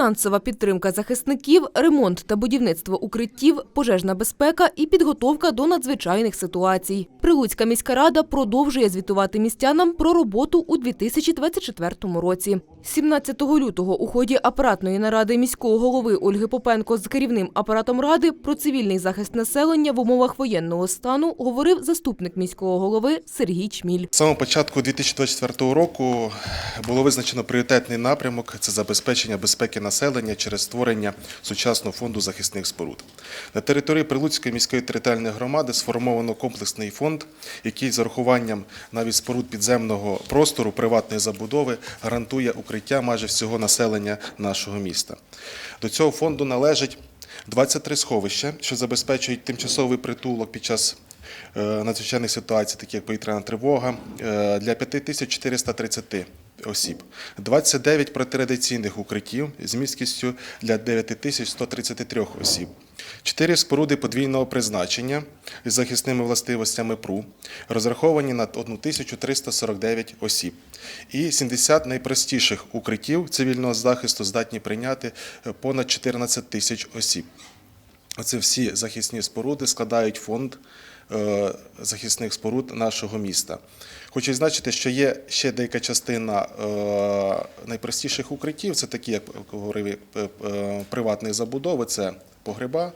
фінансова підтримка захисників, ремонт та будівництво укриттів, пожежна безпека і підготовка до надзвичайних ситуацій. Прилуцька міська рада продовжує звітувати містянам про роботу у 2024 році. 17 лютого у ході апаратної наради міського голови Ольги Попенко з керівним апаратом ради про цивільний захист населення в умовах воєнного стану говорив заступник міського голови Сергій Чміль. Самого початку 2024 року було визначено пріоритетний напрямок це забезпечення безпеки населення через створення сучасного фонду захисних споруд. На території Прилуцької міської територіальної громади сформовано комплексний фонд, який з урахуванням навіть споруд підземного простору приватної забудови гарантує укриття майже всього населення нашого міста. До цього фонду належить 23 сховища, що забезпечують тимчасовий притулок під час надзвичайних ситуацій, такі як повітряна тривога, е, для 5430 осіб, 29 протирадиційних укриттів з місткістю для 9133 осіб, 4 споруди подвійного призначення з захисними властивостями ПРУ, розраховані на 1349 осіб, і 70 найпростіших укриттів цивільного захисту здатні прийняти е, понад 14 тисяч осіб. Оце всі захисні споруди складають фонд е, захисних споруд нашого міста. Хочу відзначити, що є ще деяка частина е, найпростіших укриттів, це такі, як говорив, е, е, приватні забудови, це погреба, е,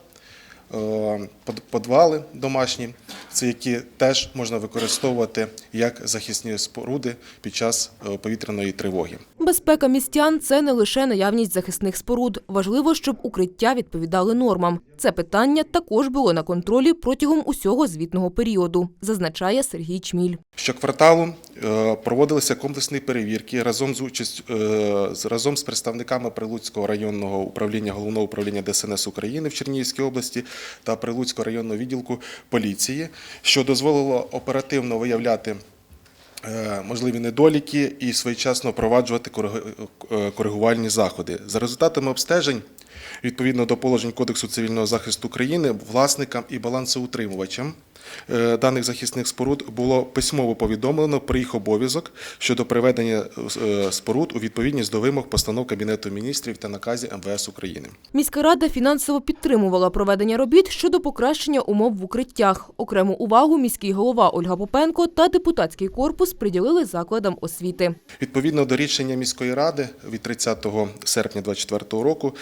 подвали домашні, це які теж можна використовувати як захисні споруди під час е, повітряної тривоги. Безпека містян це не лише наявність захисних споруд. Важливо, щоб укриття відповідали нормам. Це питання також було на контролі протягом усього звітного періоду, зазначає Сергій Чміль. Щокварталу е, проводилися комплексні перевірки разом з участю е, з- разом з представниками Прилуцького районного управління головного управління ДСНС України в Чернігівській області та Прилуцького районного відділку поліції, що дозволило оперативно виявляти. е, Можливі недоліки і своєчасно впроваджувати кориги- е, коригувальні заходи. За результатами обстежень, відповідно до положень Кодексу цивільного захисту України, власникам і балансоутримувачам е, даних захисних споруд було письмово повідомлено про їх обов'язок щодо приведення е, споруд у відповідність до вимог постанов Кабінету міністрів та наказів МВС України. Міська рада фінансово підтримувала проведення робіт щодо покращення умов в укриттях. Окрему увагу міський голова Ольга Попенко та депутатський корпус приділили закладам освіти. Відповідно до рішення міської ради від 30 серпня 2024 року.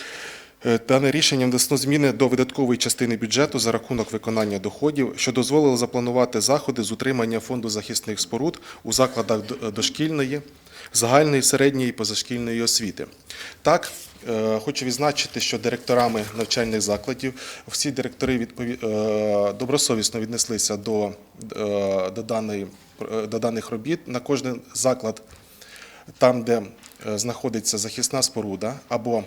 Е, Дане рішенням внесно зміни до видаткової частини бюджету за рахунок виконання доходів, що дозволило запланувати заходи з утримання фонду захисних споруд у закладах дошкільної, загальної, середньої і позашкільної освіти. Так, е, хочу відзначити, що директорами навчальних закладів всі директори відпові- е, добросовісно віднеслися до, до, даної, до даних робіт. На кожен заклад там, де знаходиться захисна споруда або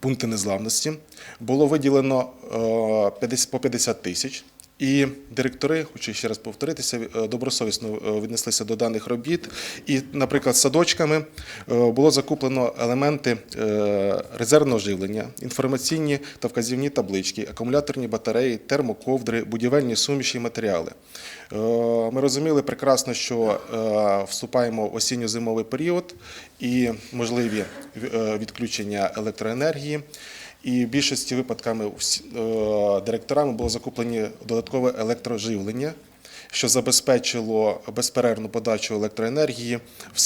пункти незламності, було виділено е, 50 по 50 тисяч. І директори, хочу ще раз повторитися, е, добросовісно е, віднеслися до даних робіт. І, наприклад, садочками е, було закуплено елементи резервного живлення, інформаційні та вказівні таблички, акумуляторні батареї, термоковдри, будівельні суміші і матеріали. Ми розуміли прекрасно, що вступаємо в осінньо-зимовий період і можливі відключення електроенергії. І в більшості випадками е, директорами було закуплені додаткове електроживлення, що забезпечило безперервну подачу електроенергії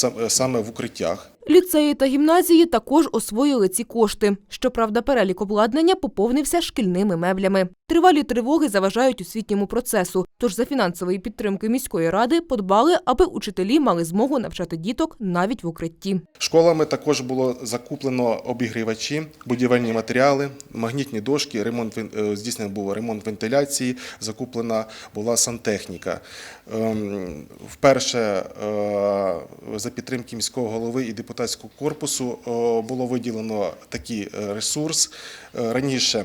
е, саме в укриттях. Ліцеї та гімназії також освоїли ці кошти. Щоправда, перелік обладнання поповнився шкільними меблями. Тривалі тривоги заважають освітньому процесу. Тож за фінансової підтримки міської ради подбали, аби учителі мали змогу навчати діток навіть в укритті. Школами також було закуплено обігрівачі, будівельні матеріали, магнітні дошки, ремонт е, здійснений був ремонт вентиляції, закуплена була сантехніка. Ем, Вперше е, за підтримки міського голови і депутатського корпусу е, було виділено такий е, ресурс. Раніше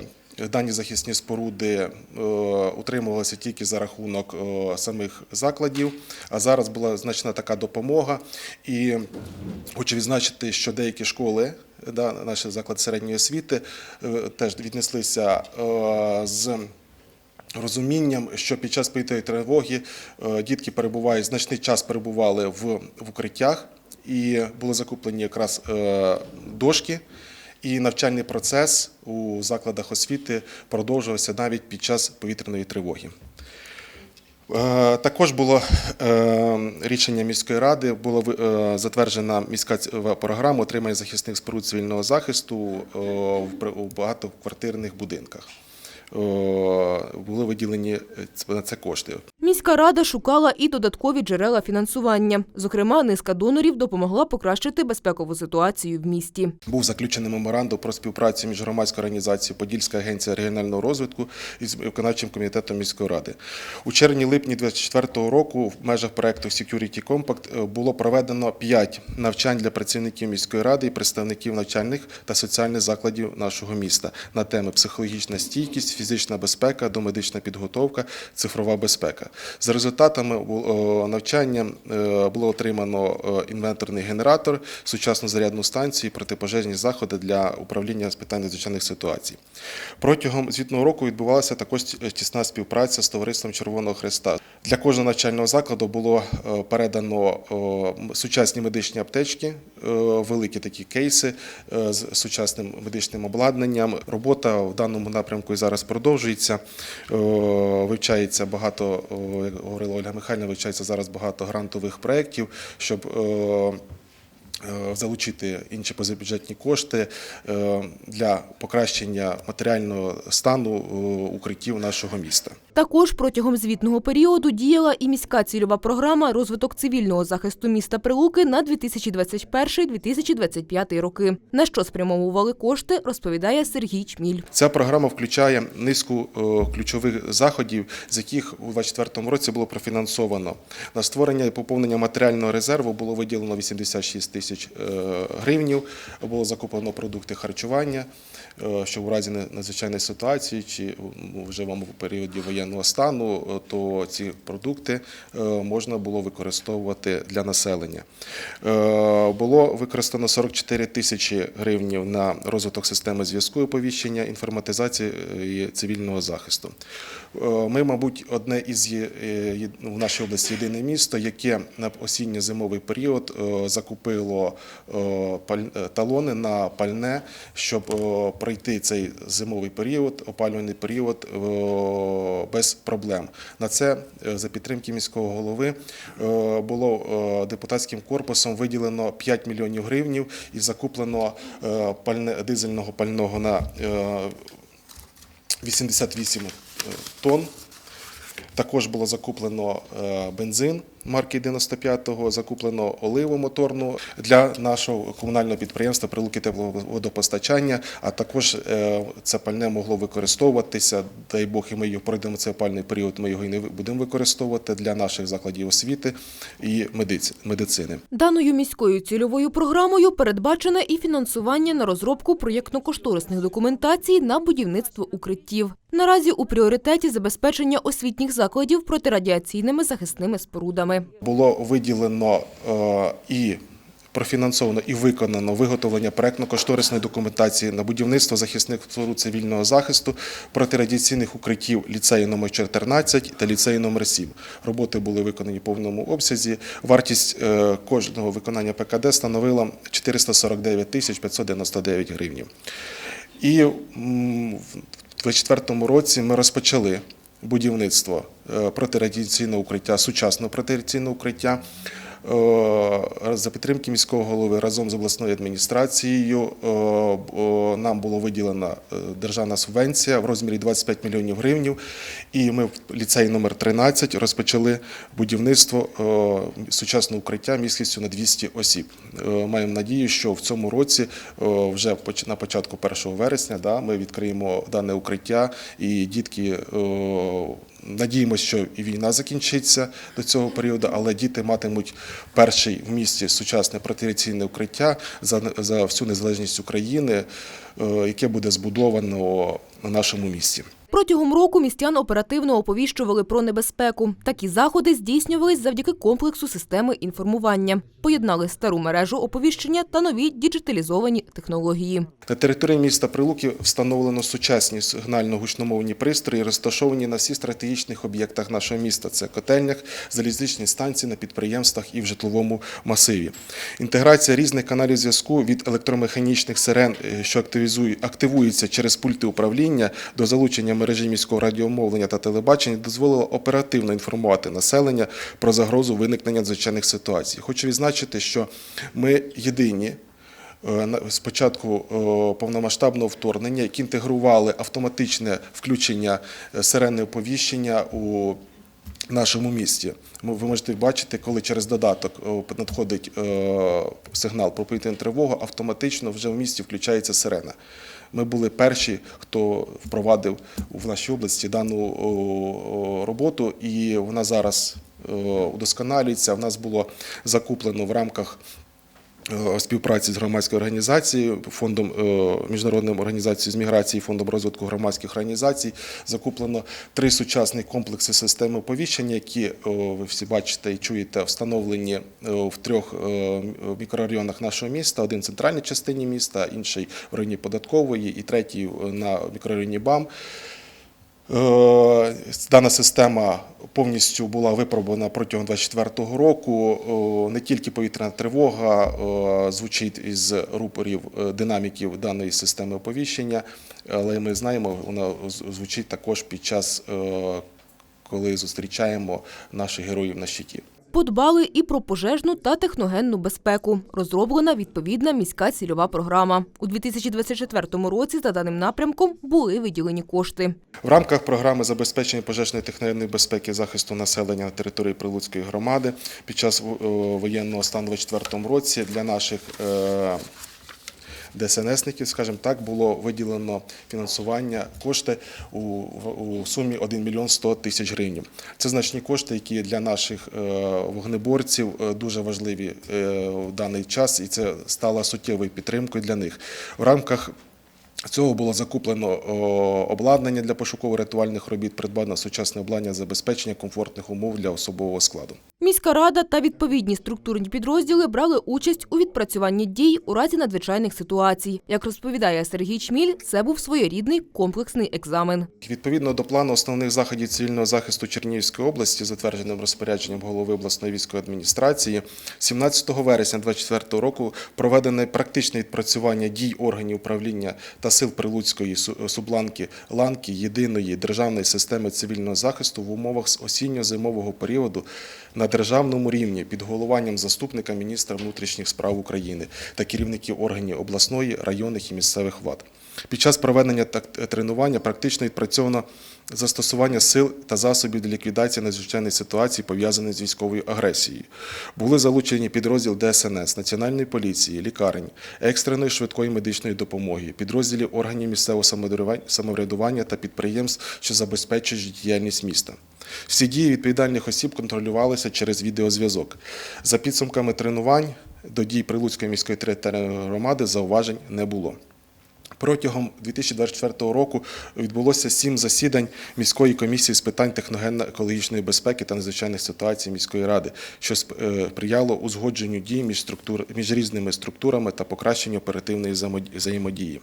Дані захисні споруди утримувалися тільки за рахунок самих закладів, а зараз була значна така допомога. І хочу відзначити, що деякі школи, да, наші заклади середньої освіти, теж віднеслися з розумінням, що під час повітряної тривоги е, дітки перебувають значний час перебували в, укриттях. і були закуплені якраз е, дошки. І навчальний процес у закладах освіти продовжувався навіть під час повітряної тривоги. Е, Також було рішення міської ради, була затверджена міська програма отримання захисних споруд цивільного захисту в багатоквартирних будинках. Були виділені е, на це кошти. Міська рада шукала і додаткові джерела фінансування. Зокрема, низка донорів допомогла покращити безпекову ситуацію в місті. Був заключений меморандум про співпрацю між громадською організацією Подільська агенція регіонального розвитку і з виконавчим комітетом міської ради. У червні-липні 2024 року в межах проекту Security Compact е, було проведено 5 навчань для працівників міської ради і представників навчальних та соціальних закладів нашого міста на теми психологічна стійкість, фізична безпека, домедична підготовка, цифрова безпека. За результатами навчання е, було отримано е, інвенторний генератор, сучасну зарядну станцію протипожежні заходи для управління з питань надзвичайних ситуацій. Протягом звітного року відбувалася також тісна співпраця з товариством Червоного Хреста. Для кожного навчального закладу було е, передано сучасні медичні аптечки, е, великі такі кейси е, з сучасним медичним обладнанням. Робота в даному напрямку і зараз продовжується. Вивчається багато, як говорила Ольга Михайлівна, вивчається зараз багато грантових проєктів, щоб залучити інші позабюджетні кошти для покращення матеріального стану укриттів нашого міста. Також протягом звітного періоду діяла і міська цільова програма розвиток цивільного захисту міста Прилуки на 2021-2025 роки. На що спрямовували кошти, розповідає Сергій Чміль. Ця програма включає низку е, ключових заходів, з яких у 2024 році було профінансовано. На створення і поповнення матеріального резерву було виділено 86 тисяч е, гривнів, було закуплено продукти харчування, що в разі надзвичайної ситуації чи ну, вже в періоді воєнного стану, е, то ці продукти е, можна було використовувати для населення. Е, Було використано 44 тисячі гривнів на розвиток системи зв'язку оповіщення, інформатизації е, і цивільного захисту. Е, Ми, мабуть, одне із е, в нашій області єдине місто, яке на осінньо-зимовий період е, закупило е, е, талони на пальне, щоб е, пройти цей зимовий період, опалювальний період е, без проблем. На це е, за підтримки міського голови е, було депутатським корпусом виділено 5 мільйонів гривнів і закуплено дизельного пального на е, 88 тонн. Також було закуплено бензин марки 95-го, закуплено оливу моторну для нашого комунального підприємства Прилуки тепловодопостачання, а також е, це пальне могло використовуватися, дай Бог, і ми його пройдемо цей опальний період, ми його і не будемо використовувати для наших закладів освіти і медицини. Даною міською цільовою програмою передбачене і фінансування на розробку проєктно-кошторисних документацій на будівництво укриттів. Наразі у пріоритеті забезпечення освітніх закладів протирадіаційними захисними спорудами. Було виділено е, і профінансовано і виконано виготовлення проектно-кошторисної документації на будівництво захисних споруд цивільного захисту протирадіаційних укриттів ліцею номер 14 та ліцею номер 7. Роботи були виконані в повному обсязі. Вартість е, кожного виконання ПКД становила 449 тисяч 599 гривень. І в 2024 році ми розпочали будівництво е, протирадіаційного укриття, сучасного протирадіаційного укриття. Е, За підтримки міського голови разом з обласною адміністрацією е, нам було виділена е, державна субвенція в розмірі 25 мільйонів гривень. І ми в ліцеї номер 13 розпочали будівництво сучасного укриття міськістю на 200 осіб. Маємо надію, що в цьому році, вже на початку 1 вересня, ми відкриємо дане укриття, і дітки надіємося, що і війна закінчиться до цього періоду, але діти матимуть перший в місті сучасне протираційне укриття за, за всю незалежність України, е, яке буде збудовано на нашому місці. Протягом року містян оперативно оповіщували про небезпеку. Такі заходи здійснювались завдяки комплексу системи інформування. Поєднали стару мережу оповіщення та нові діджиталізовані технології. На території міста Прилуки встановлено сучасні сигнально-гучномовні пристрої, розташовані на всіх стратегічних об'єктах нашого міста. Це котельнях, залізничні станції на підприємствах і в житловому масиві. Інтеграція різних каналів зв'язку від електромеханічних сирен, е, що активуються через пульти управління, до залучення мережі міського радіомовлення та телебачення дозволила оперативно інформувати населення про загрозу виникнення надзвичайних ситуацій. Хочу відзначити, що ми єдині е, на- з початку е, повномасштабного вторгнення, які інтегрували автоматичне включення е, сирени оповіщення у нашому місті. Ви можете бачити, коли через додаток надходить е, сигнал про повітряну тривогу, автоматично вже в місті включається сирена. Ми були перші, хто впровадив в нашій області дану роботу, і вона зараз е, удосконалюється. В нас було закуплено в рамках співпраці з громадською організацією, фондом е, міжнародним організацією з міграції, фондом розвитку громадських організацій закуплено три сучасні комплекси системи оповіщення, які ви всі бачите і чуєте, встановлені е, в трьох е, мікрорайонах нашого міста: один в центральній частині міста, інший в районі податкової, і третій е, на мікрорайоні БАМ. Е, Дана система повністю була випробувана протягом 2024 року. Е, Не тільки повітряна тривога е, звучить із рупорів динаміків даної системи оповіщення, але ми знаємо, вона звучить також під час, коли зустрічаємо наших героїв на щиті. Подбали і про пожежну та техногенну безпеку. Розроблена відповідна міська цільова програма. У 2024 році за даним напрямком були виділені кошти. В рамках програми забезпечення пожежної техногенної безпеки захисту населення на території Прилуцької громади під час воєнного стану у 2024 році для наших е, ДСНСників, скажімо так, було виділено фінансування кошти у, у сумі 1 мільйон 100 тисяч гривень. Це значні кошти, які для наших е, вогнеборців е, дуже важливі е, в даний час, і це стало суттєвою підтримкою для них. В рамках Цього було закуплено обладнання для пошуково-рятувальних робіт, придбано сучасне обладнання забезпечення комфортних умов для особового складу. Міська рада та відповідні структурні підрозділи брали участь у відпрацюванні дій у разі надзвичайних ситуацій. Як розповідає Сергій Чміль, це був своєрідний комплексний екзамен. Відповідно до плану основних заходів цивільного захисту Чернігівської області, затвердженим розпорядженням голови обласної військової адміністрації, 17 вересня 2024 року проведене практичне відпрацювання дій органів управління та сил Прилуцької субланки ланки єдиної державної системи цивільного захисту в умовах осінньо-зимового періоду на державному рівні під головуванням заступника міністра внутрішніх справ України та керівників органів обласної, районних і місцевих влад. Під час проведення тренування практично відпрацьовано застосування сил та засобів для ліквідації надзвичайних ситуацій, пов'язаних з військовою агресією. Були залучені підрозділ ДСНС, Національної поліції, лікарень, екстреної швидкої медичної допомоги, підрозділів органів місцевого самоврядування- та підприємств, що забезпечують діяльність міста. Всі дії відповідальних осіб контролювалися через відеозв'язок. За підсумками тренувань до дій Прилуцької міської територіальної громади зауважень не було. Протягом 2024 року відбулося сім засідань міської комісії з питань техногенно-екологічної безпеки та надзвичайних ситуацій міської ради, що е, сприяло узгодженню дій між, структур, між різними структурами та покращенню оперативної взаємод- взаємодії.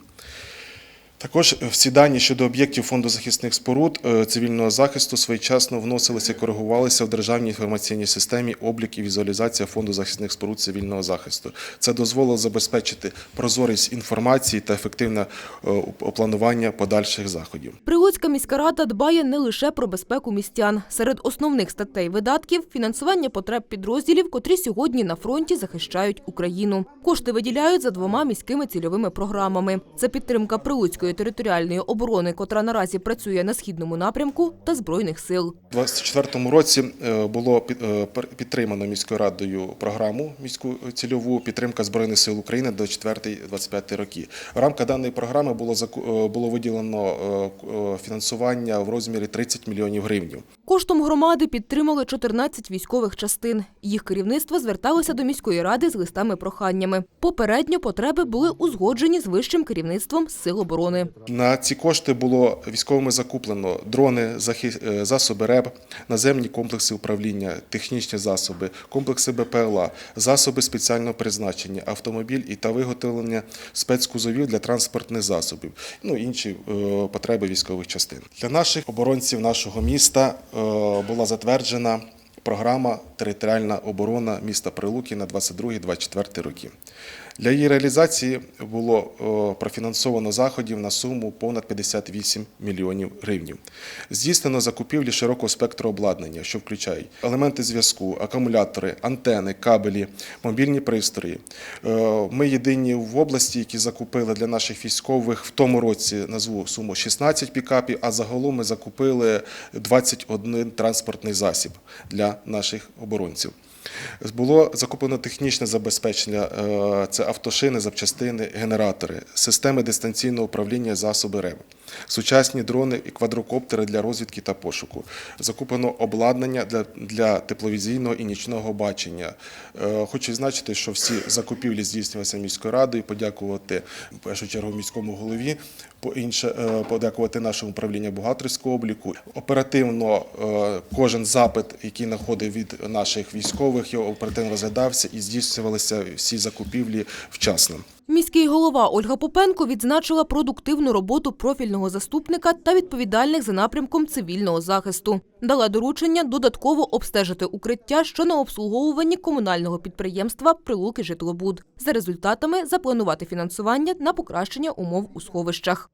Також всі дані щодо об'єктів фонду захисних споруд е, цивільного захисту своєчасно вносилися і коригувалися в державній інформаційній системі облік і візуалізація фонду захисних споруд цивільного захисту. Це дозволило забезпечити прозорість інформації та ефективне е, опланування подальших заходів. Прилуцька міська рада дбає не лише про безпеку містян. Серед основних статей видатків – фінансування потреб підрозділів, котрі сьогодні на фронті захищають Україну. Кошти виділяють за двома міськими цільовими програмами. Це підтримка Прилуцької територіальної оборони, котра наразі працює на східному напрямку, та Збройних сил. У 2024 році е, було е, підтримано міською радою програму міську цільову підтримка збройних сил України до 4-25 роки. В рамках даної програми було е, було виділено е, е, фінансування в розмірі 30 мільйонів гривень. Коштом громади підтримали 14 військових частин. Їх керівництво зверталося до міської ради з листами-проханнями. Попередньо потреби були узгоджені з вищим керівництвом Сил оборони. На ці кошти було військовими закуплено дрони, захи- е, засоби РЕБ, наземні комплекси управління, технічні засоби, комплекси БПЛА, засоби спеціального призначення, автомобіль і та виготовлення спецкузовів для транспортних засобів, ну інші е, потреби військових частин. Для наших оборонців нашого міста е, була затверджена програма Територіальна оборона міста Прилуки на 22-24 роки. Для її реалізації було е, профінансовано заходів на суму понад 58 мільйонів гривень. Здійснено закупівлі широкого спектру обладнання, що включають елементи зв'язку, акумулятори, антени, кабелі, мобільні пристрої. Е, Ми єдині в області, які закупили для наших військових в тому році назву суму 16 пікапів, а загалом ми закупили 21 транспортний засіб для наших оборонців. Було закуплено технічне забезпечення, е, це автошини, запчастини, генератори, системи дистанційного управління, засоби РЕБ, сучасні дрони і квадрокоптери для розвідки та пошуку. Закуплено обладнання для, для тепловізійного і нічного бачення. Е, Хочу відзначити, що всі закупівлі здійснювалися міською радою, подякувати в першу чергу міському голові, по інше е, подякувати нашому управлінню бухгалтерського обліку. Оперативно кожен запит, який надходив від наших військових, його оперативно розглядався і здійснювалися всі закупівлі вчасно. Міський голова Ольга Попенко відзначила продуктивну роботу профільного заступника та відповідальних за напрямком цивільного захисту. Дала доручення додатково обстежити укриття, що на обслуговуванні комунального підприємства Прилуки Житлобуд. За результатами запланувати фінансування на покращення умов у сховищах.